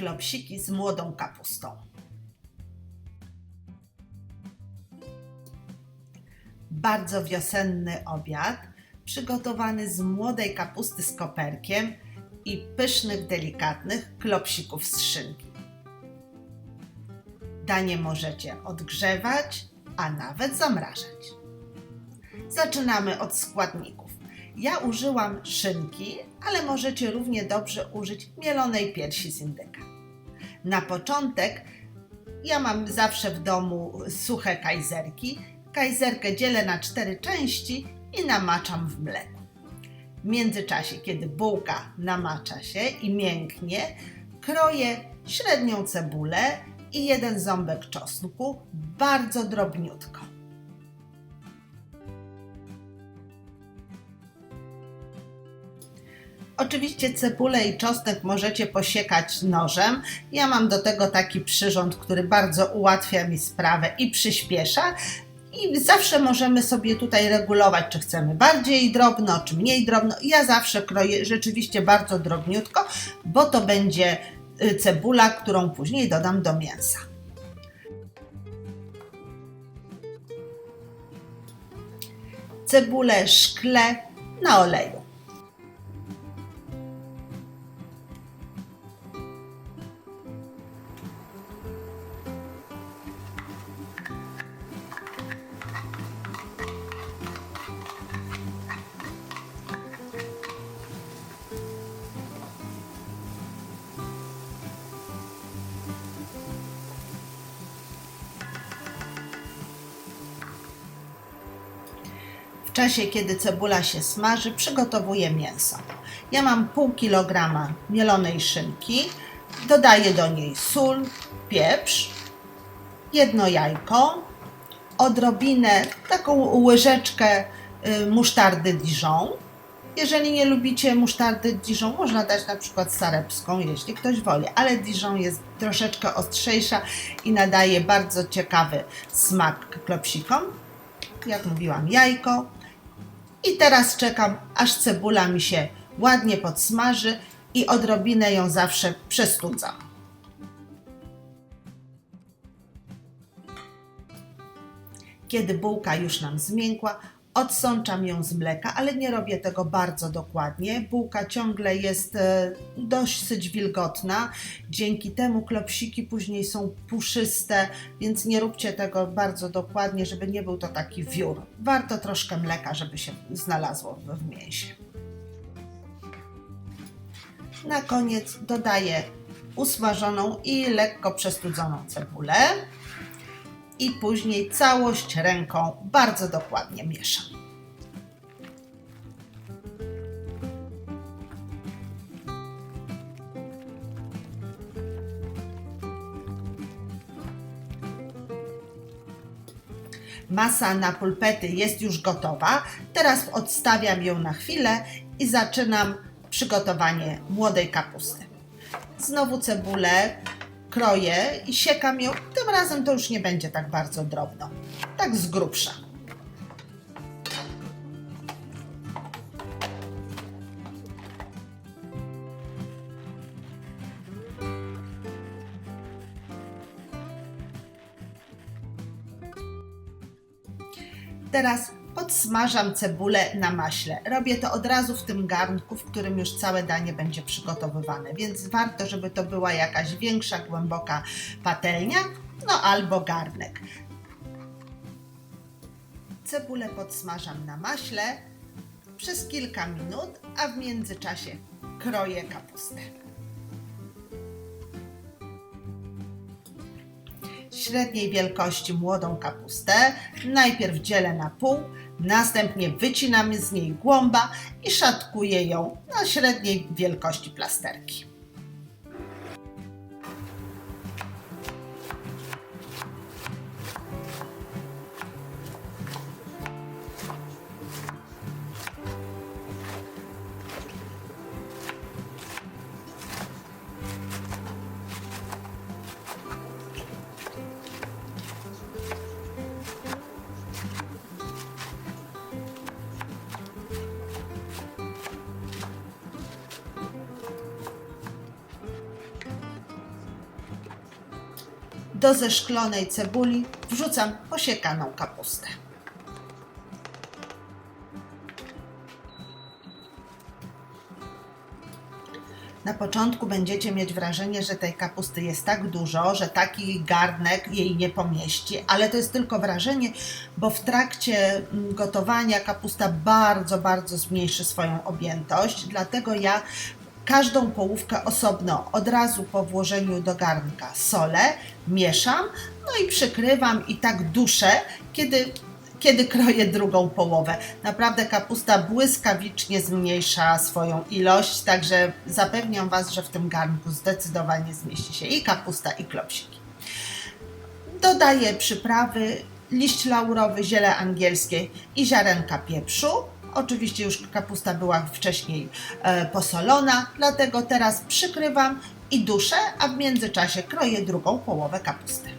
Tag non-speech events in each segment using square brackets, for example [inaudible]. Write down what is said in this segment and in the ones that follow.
klopsiki z młodą kapustą. Bardzo wiosenny obiad, przygotowany z młodej kapusty z koperkiem i pysznych, delikatnych klopsików z szynki. Danie możecie odgrzewać, a nawet zamrażać. Zaczynamy od składników. Ja użyłam szynki, ale możecie równie dobrze użyć mielonej piersi z indyka. Na początek ja mam zawsze w domu suche kajzerki. Kajzerkę dzielę na cztery części i namaczam w mleku. W międzyczasie, kiedy bułka namacza się i mięknie, kroję średnią cebulę i jeden ząbek czosnku bardzo drobniutko. Oczywiście cebulę i czosnek możecie posiekać nożem. Ja mam do tego taki przyrząd, który bardzo ułatwia mi sprawę i przyspiesza. I zawsze możemy sobie tutaj regulować, czy chcemy bardziej drobno, czy mniej drobno. Ja zawsze kroję rzeczywiście bardzo drobniutko, bo to będzie y, cebula, którą później dodam do mięsa. Cebulę szkle na oleju. Czasie, kiedy cebula się smaży, przygotowuję mięso. Ja mam pół kilograma mielonej szynki, dodaję do niej sól, pieprz, jedno jajko, odrobinę, taką łyżeczkę y, musztardy Dijon. Jeżeli nie lubicie musztardy Dijon, można dać na przykład sarepską, jeśli ktoś woli, ale Dijon jest troszeczkę ostrzejsza i nadaje bardzo ciekawy smak klopsikom. Jak mówiłam, jajko, i teraz czekam, aż cebula mi się ładnie podsmaży i odrobinę ją zawsze przestudzam. Kiedy bułka już nam zmiękła, odsączam ją z mleka, ale nie robię tego bardzo dokładnie. Bułka ciągle jest e, dosyć wilgotna, dzięki temu klopsiki później są puszyste, więc nie róbcie tego bardzo dokładnie, żeby nie był to taki wiór. Warto troszkę mleka, żeby się znalazło w w mięsie. Na koniec dodaję usmażoną i lekko przestudzoną cebulę i później całość ręką bardzo dokładnie mieszam. Masa na pulpety jest już gotowa. Teraz odstawiam ją na chwilę i zaczynam przygotowanie młodej kapusty. Znowu cebulę kroję i siekam ją. Tym razem to już nie będzie tak bardzo drobno. Tak z grubsza. Teraz podsmażam cebulę na maśle. Robię to od razu w tym garnku, w którym już całe danie będzie przygotowywane, więc warto, żeby to była jakaś większa, głęboka patelnia, no albo garnek. Cebulę podsmażam na maśle przez kilka minut, a w międzyczasie kroję kapustę. Średniej wielkości młodą kapustę. Najpierw dzielę na pół, następnie wycinamy z niej głąba i szatkuję ją na średniej wielkości plasterki. Do zeszklonej cebuli wrzucam posiekaną kapustę. Na początku będziecie mieć wrażenie, że tej kapusty jest tak dużo, że taki garnek jej nie pomieści, ale to jest tylko wrażenie, bo w trakcie mm, gotowania kapusta bardzo, bardzo zmniejszy swoją objętość, dlatego ja każdą połówkę osobno od razu po włożeniu do garnka solę, mieszam, no i przykrywam i tak duszę, kiedy kiedy kroję drugą połowę. Naprawdę kapusta błyskawicznie zmniejsza swoją ilość, także zapewniam Was, że w tym garnku zdecydowanie zmieści się i kapusta, i klopsiki. Dodaję przyprawy, liść laurowy, ziele angielskie i ziarenka pieprzu. Oczywiście już kapusta była wcześniej e, posolona, dlatego teraz przykrywam i duszę, a w międzyczasie kroję drugą połowę kapusty.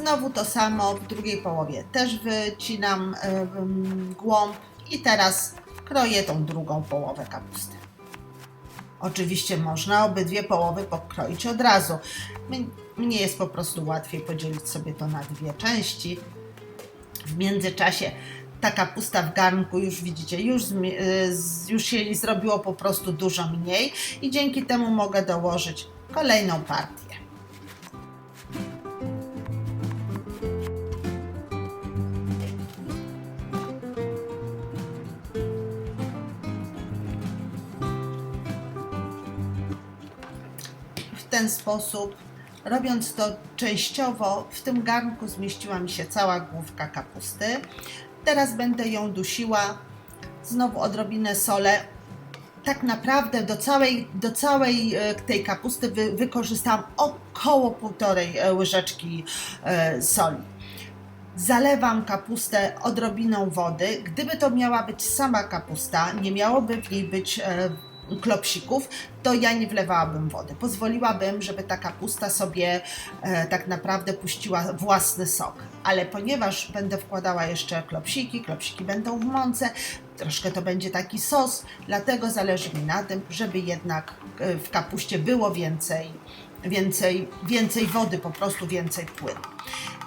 Znowu to samo w drugiej połowie. Też wycinam em, głąb i teraz kroję tą drugą połowę kapusty. Oczywiście można obydwie połowy pokroić od razu. Mnie jest po prostu łatwiej podzielić sobie to na dwie części. W międzyczasie ta kapusta w garnku już widzicie, już, z- już się zrobiło po prostu dużo mniej i dzięki temu mogę dołożyć kolejną partię. Ten sposób, robiąc to częściowo, w tym garnku zmieściła mi się cała główka kapusty. Teraz będę ją dusiła, znowu odrobinę solę. Tak naprawdę do całej, do całej e, tej kapusty wy, około półtorej e, łyżeczki e, soli. Zalewam kapustę odrobiną wody. Gdyby to miała być sama kapusta, nie miałoby w niej być klopsików, to ja nie wlewałabym wody. Pozwoliłabym, żeby ta kapusta sobie e, tak naprawdę puściła własny sok. Ale ponieważ będę wkładała jeszcze klopsiki, klopsiki będą w mące, troszkę to będzie taki sos, dlatego zależy mi na tym, żeby jednak e, w kapuście było więcej, więcej, więcej wody, po prostu więcej płynu.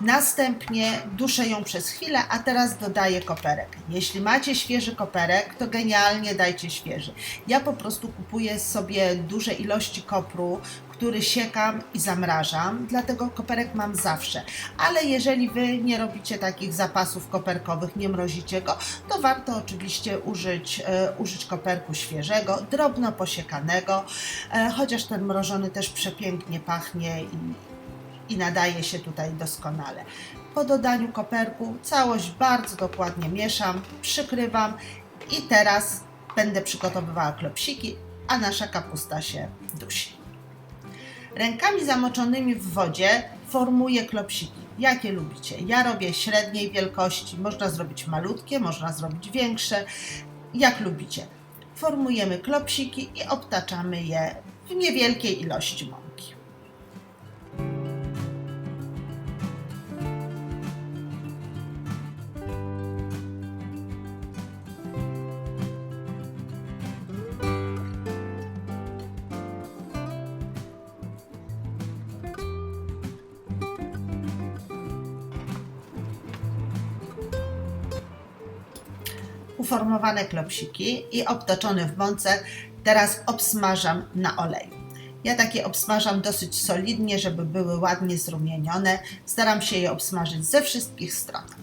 Następnie duszę ją przez chwilę, a teraz dodaję koperek. Jeśli macie świeży koperek, to genialnie dajcie świeży. Ja po prostu kupuję sobie duże ilości kopru, który siekam i zamrażam, dlatego koperek mam zawsze. Ale jeżeli Wy nie robicie takich zapasów koperkowych, nie mrozicie go, to warto oczywiście użyć, e, użyć koperku świeżego, drobno posiekanego, e, chociaż ten mrożony też przepięknie pachnie i, i nadaje się tutaj doskonale. Po dodaniu koperku całość bardzo dokładnie mieszam, przykrywam i teraz będę przygotowywała klopsiki, a nasza kapusta się dusi. Rękami zamoczonymi w wodzie formuję klopsiki. Jakie lubicie? Ja robię średniej wielkości, można zrobić malutkie, można zrobić większe, jak lubicie. Formujemy klopsiki i obtaczamy je w niewielkiej ilości mąki. Uformowane klopsiki i obtoczone w mące teraz obsmażam na oleju. Ja takie obsmażam dosyć solidnie, żeby były ładnie zrumienione. Staram się je obsmażyć ze wszystkich stron.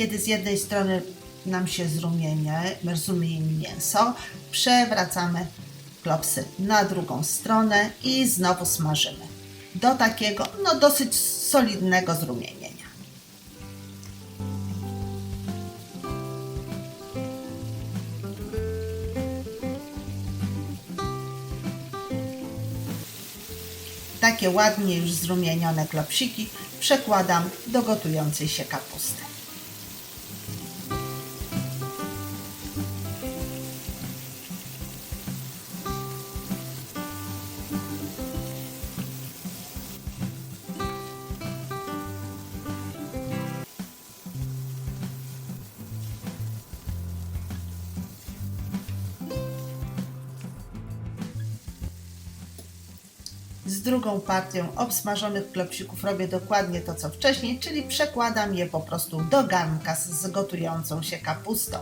kiedy z jednej strony nam się zrumieni mięso, przewracamy klopsy na drugą stronę i znowu smażymy do takiego no dosyć solidnego zrumienienia. Takie ładnie już zrumienione klopsiki przekładam do gotującej się kapusty. Z drugą partią obsmażonych klopsików robię dokładnie to, co wcześniej, czyli przekładam je po prostu do garnka z gotującą się kapustą.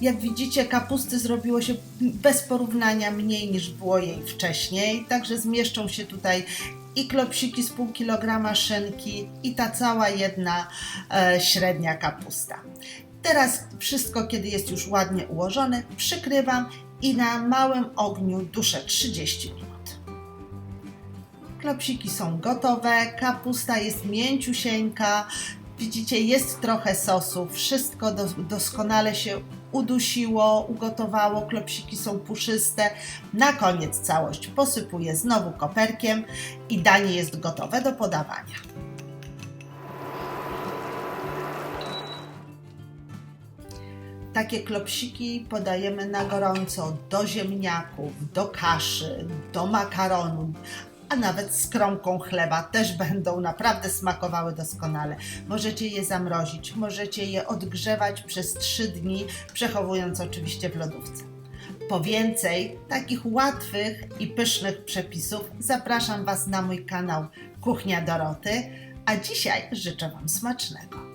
Jak widzicie, kapusty zrobiło się bez porównania mniej niż było jej wcześniej, także zmieszczą się tutaj i klopsiki z pół kilograma szynki i ta cała jedna e, średnia kapusta. Teraz wszystko, kiedy jest już ładnie ułożone, przykrywam i na małym ogniu duszę 30 minut. Klopsiki są gotowe, kapusta jest mięciusieńka, widzicie jest trochę sosu, wszystko dos- doskonale się udusiło, ugotowało, klopsiki są puszyste. Na koniec całość posypuję znowu koperkiem i danie jest gotowe do podawania. Takie klopsiki podajemy na gorąco do ziemniaków, do kaszy, do makaronu, a nawet z kromką chleba też [laughs] będą naprawdę smakowały doskonale. Możecie je zamrozić, możecie je odgrzewać przez 3 dni, przechowując oczywiście w lodówce. Po więcej takich łatwych i pysznych przepisów zapraszam Was na mój kanał Kuchnia Doroty, a dzisiaj życzę Wam smacznego.